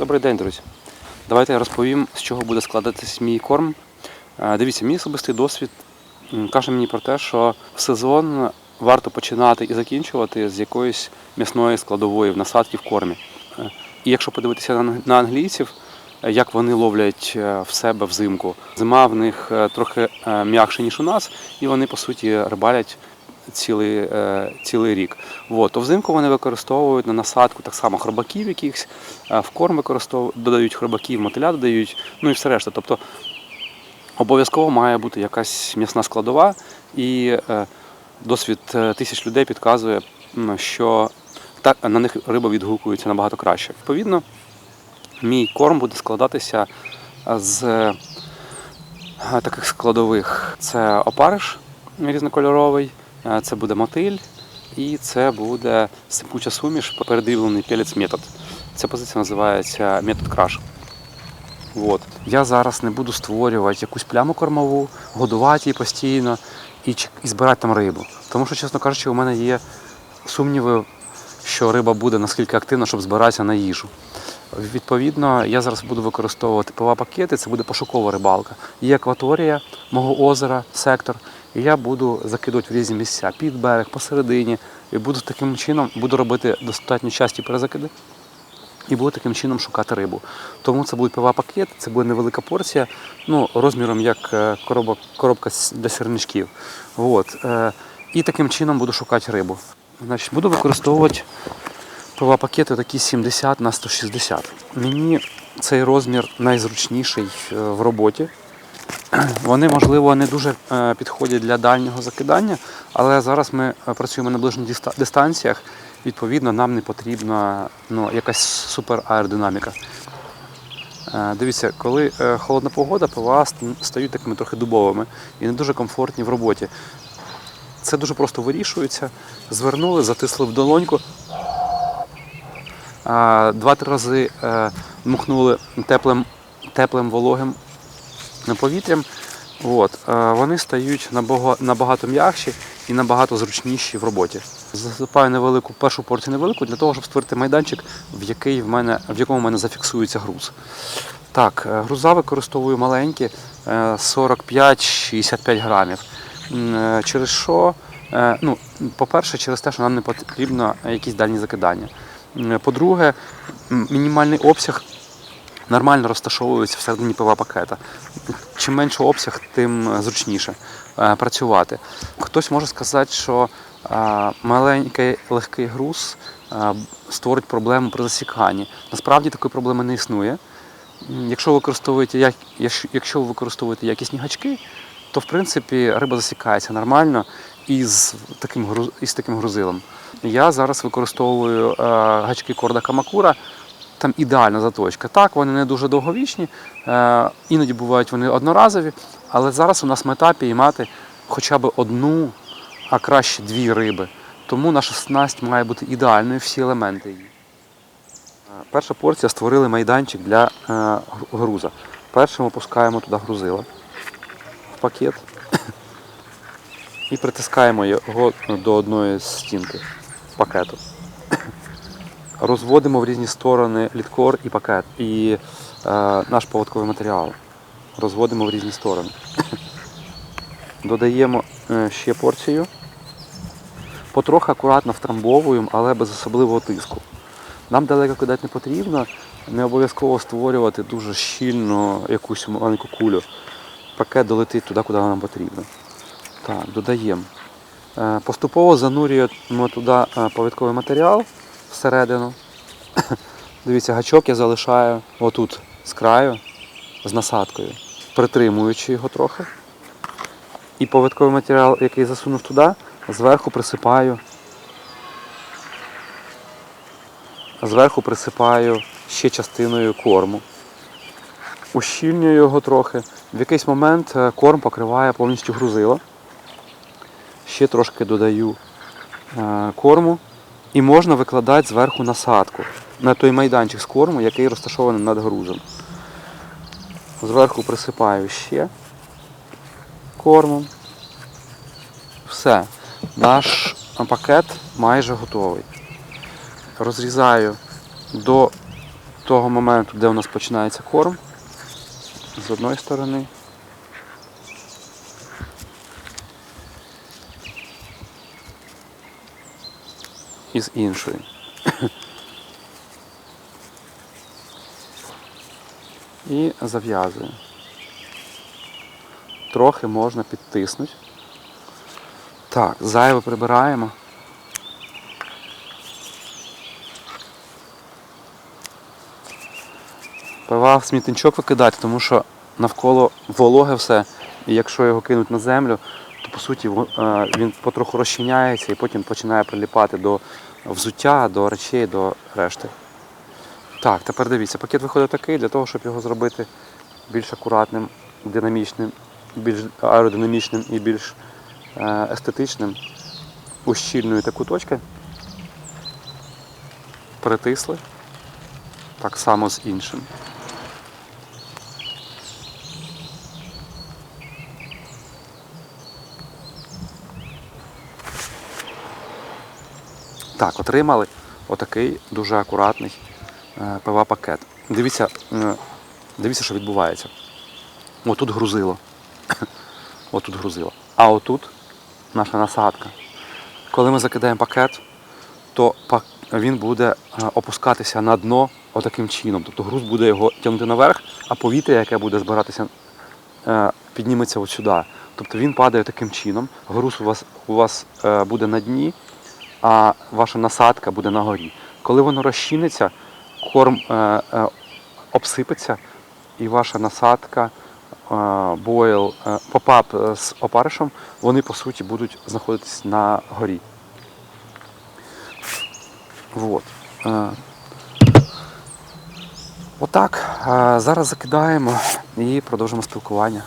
Добрий день, друзі. Давайте я розповім, з чого буде складатись мій корм. Е, Дивіться, мій особистий досвід каже мені про те, що в сезон варто починати і закінчувати з якоїсь м'ясної складової в насадки в кормі. Е, І якщо подивитися на англійців, е, як вони ловлять в себе взимку, зима в них трохи м'якше, ніж у нас, і вони по суті рибалять цілий, е, цілий рік. От, то взимку вони використовують на насадку так само хробаків якихось, е, в корм використовують, додають хробаків, мотиля додають, ну і все решта. Тобто обов'язково має бути якась м'ясна складова, і е, досвід тисяч людей підказує, що так, на них риба відгукується набагато краще. Відповідно, мій корм буде складатися з таких складових: це опариш різнокольоровий, це буде мотиль, і це буде сипуча суміш, передріблений пелець метод. Ця позиція називається метод краш. От. Я зараз не буду створювати якусь пляму кормову, годувати її постійно і, і збирати там рибу. Тому що, чесно кажучи, у мене є сумніви, що риба буде наскільки активна, щоб збиратися на їжу. Відповідно, я зараз буду використовувати пива пакети, це буде пошукова рибалка. Є акваторія мого озера, сектор, і я буду закидувати в різні місця під берег, посередині. І буду таким чином буду робити достатньо часті перезакиди і буду таким чином шукати рибу. Тому це буде пива пакет, це буде невелика порція, ну, розміром як е, коробок, коробка для сирничків. От. е, І таким чином буду шукати рибу. Значить, буду використовувати пива пакети такі 70 на 160. Мені цей розмір найзручніший е, в роботі. Вони, можливо, не дуже е, підходять для дальнього закидання, але зараз ми е, працюємо на ближніх дистанціях. Відповідно, нам не потрібна ну, якась супер аеродинаміка. Е, Дивіться, коли холодна погода, ПВА стають такими трохи дубовими і не дуже комфортні в роботі. Це дуже просто вирішується. Звернули, затисли в долоньку. Два-три рази дмухнули теплим, теплим вологим повітрям. От, е, вони стають набага- набагато м'якші і набагато зручніші в роботі. Засипаю невелику першу порцію невелику для того, щоб створити майданчик, в, який в, мене, в якому в мене зафіксується груз. Так, е, груза використовую маленькі, е, 45-65 грамів. Е, Через що? Е, Ну, по-перше, через те, що нам не потрібно якісь дальні закидання. По-друге, мінімальний обсяг нормально розташовується всередині пива пакета. Чим менше обсяг, тим зручніше е, працювати. Хтось може сказати, що е, маленький легкий груз е, створить проблему при засіканні. Насправді такої проблеми не існує. Якщо ви використовуєте, якщо- ви використовуєте якісні гачки, то в принципі риба засікається нормально із таким, із таким грузилом. Я зараз використовую е, гачки корда Камакура, там ідеальна заточка. Так, вони не дуже довговічні, е, іноді бувають вони одноразові, але зараз у нас мета піймати хоча б одну, а краще дві риби. Тому наша снасть має бути ідеальною, всі елементи її. Е, Перша порція створили майданчик для е, груза. Першим опускаємо туди грузила в пакет і притискаємо його до одної стінки пакету. Розводимо в різні сторони літкор і пакет, і е, наш поводковий матеріал. Розводимо в різні сторони. Додаємо е, ще порцію. Потрохи акуратно втрамбовуємо, але без особливого тиску. Нам далеко кидати не потрібно, не обов'язково створювати дуже щільно якусь маленьку кулю. Пакет долетить туди, куди нам потрібно. Так, додаємо. Е, Поступово занурюємо туди е, повідковий матеріал всередину. Дивіться, гачок я залишаю отут з краю, з насадкою, притримуючи його трохи. І повідковий матеріал, який засунув туди, зверху присипаю. Зверху присипаю ще частиною корму. Ущільнюю його трохи. В якийсь момент е, корм покриває повністю грузило. Ще трошки додаю е, корму. І можна викладати зверху насадку на той майданчик з корму, який розташований над грузом. Зверху присипаю ще кормом. Все. Наш пакет майже готовий. Розрізаю до того моменту, де у нас починається корм. З одної сторони. І з іншої. І зав'язуємо. Трохи можна підтиснути. Так, зайве прибираємо. Пива в смітничок викидати, тому що навколо вологе все, і якщо його кинуть на землю, по суті е, він потроху розчиняється і потім починає приліпати до взуття, до речей, до решти. Так, тепер дивіться, пакет виходить такий, для того, щоб його зробити більш акуратним, динамічним, більш аеродинамічним і більш е, естетичним. Ущільнюєте куточки, притисли, так само з іншим. Так, отримали отакий дуже акуратний е, ПВА-пакет. Дивіться, е, дивіться, що відбувається. Отут грузило. Отут грузило. А отут наша насадка. Коли ми закидаємо пакет, то він буде е, опускатися на дно отаким чином. Тобто груз буде його тягнути наверх, а повітря, яке буде збиратися, підніметься от сюди. Тобто він падає таким чином, груз у вас, у вас буде на дні, а ваша насадка буде на горі. Коли воно розчиниться, корм е, е, обсипеться, і ваша насадка, е, бойл, е, попап е, з опаришем, вони по суті будуть знаходитись на горі. Вот. Е, Отак. Е, Зараз закидаємо і продовжимо спілкування.